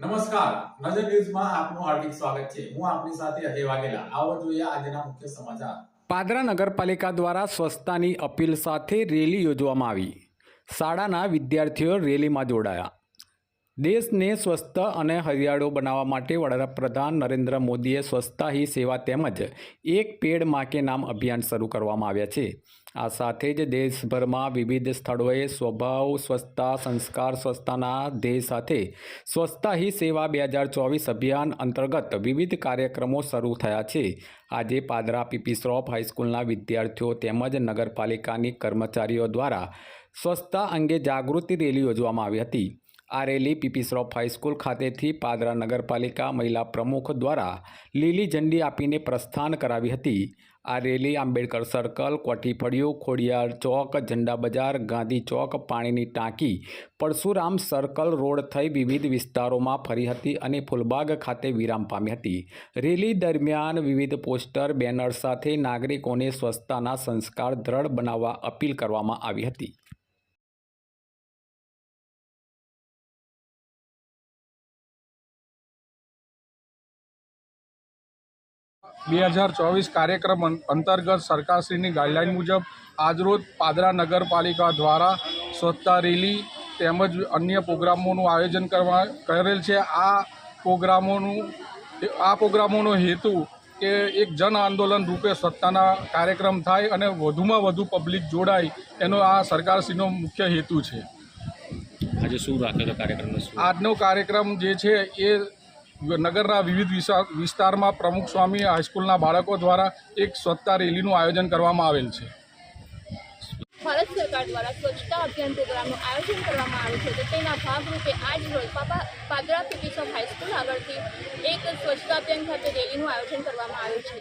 નમસ્કાર. નજર ન્યૂઝમાં આપનું હાર્દિક સ્વાગત છે. હું આપની સાથે અજય વાઘેલા. આવો જોઈએ આજના મુખ્ય સમાચાર. પાદરા નગરપાલિકા દ્વારા સ્વચ્છતાની અપીલ સાથે રેલી યોજવામાં આવી. શાળાના વિદ્યાર્થીઓ રેલીમાં જોડાયા. દેશને સ્વસ્થ અને હરિયાળો બનાવવા માટે વડાપ્રધાન નરેન્દ્ર મોદીએ સ્વચ્છતા હી સેવા તેમજ એક પેડમાં કે નામ અભિયાન શરૂ કરવામાં આવ્યા છે. આ સાથે જ દેશભરમાં વિવિધ સ્થળોએ સ્વભાવ, સ્વચ્છતા, સંસ્કાર, સ્વચ્છતાના ધ્યેય સાથે સ્વચ્છતા હી સેવા બે હજાર ચોવીસ અભિયાન અંતર્ગત વિવિધ કાર્યક્રમો શરૂ થયા છે. આજે પાદરા પીપી શ્રોફ હાઈસ્કૂલના વિદ્યાર્થીઓ તેમજ નગરપાલિકાની કર્મચારીઓ દ્વારા સ્વચ્છતા અંગે જાગૃતિ રેલી યોજવામાં આવી હતી. આ રેલી પીપી શ્રોફ હાઈસ્કૂલ ખાતેથી પાદરા નગરપાલિકા મહિલા પ્રમુખ દ્વારા લીલી ઝંડી આપીને પ્રસ્થાન કરાવી હતી. આ રેલી આંબેડકર સર્કલ કોઠીફળિયું ખોડિયાર ચોક, ઝંડા બજાર, ગાંધી ચોક, પાણીની ટાંકી, પરશુરામ સર્કલ રોડ થઈ વિવિધ વિસ્તારોમાં ફરી હતી અને ફૂલબાગ ખાતે વિરામ પામી હતી. રેલી દરમિયાન વિવિધ પોસ્ટર, બેનર સાથે નાગરિકોને સ્વચ્છતાના સંસ્કાર દ્રઢ બનાવવા અપીલ કરવામાં આવી હતી. બે હજાર ચોવીસ કાર્યક્રમ અંતર્ગત સરકારશ્રીની ગાઈડલાઇન મુજબ આજરોજ પાદરા નગરપાલિકા દ્વારા સ્વચ્છતા રેલી તેમજ અન્ય પ્રોગ્રામોનું આયોજન કરવા કરેલ છે. આ પ્રોગ્રામોનું આ પ્રોગ્રામોનો હેતુ કે એક જન આંદોલન રૂપે સ્વચ્છતાના કાર્યક્રમ થાય અને વધુમાં વધુ પબ્લિક જોડાય એનો આ સરકારશ્રીનો મુખ્ય હેતુ છે. આજે શું રાખેલો કાર્યક્રમ આજનો કાર્યક્રમ જે છે એ નગરના વિવિધ વિસા- વિસ્તારમાં પ્રમુખ સ્વામી હાઈસ્કૂલના બાળકો દ્વારા એક સ્વચ્છતા રેલીનું આયોજન કરવામાં આવેલ છે. ભારત સરકાર દ્વારા સ્વચ્છતા અભિયાન પ્રોગ્રામનું આયોજન કરવામાં આવ્યું છે. તેના ભાગરૂપે આજ રોજ પાપા, પાદરા પીપીસ ઓફ હાઈસ્કૂલ આગળથી એક સ્વચ્છતા અભિયાન ખાતે રેલીનું આયોજન કરવામાં આવ્યું છે.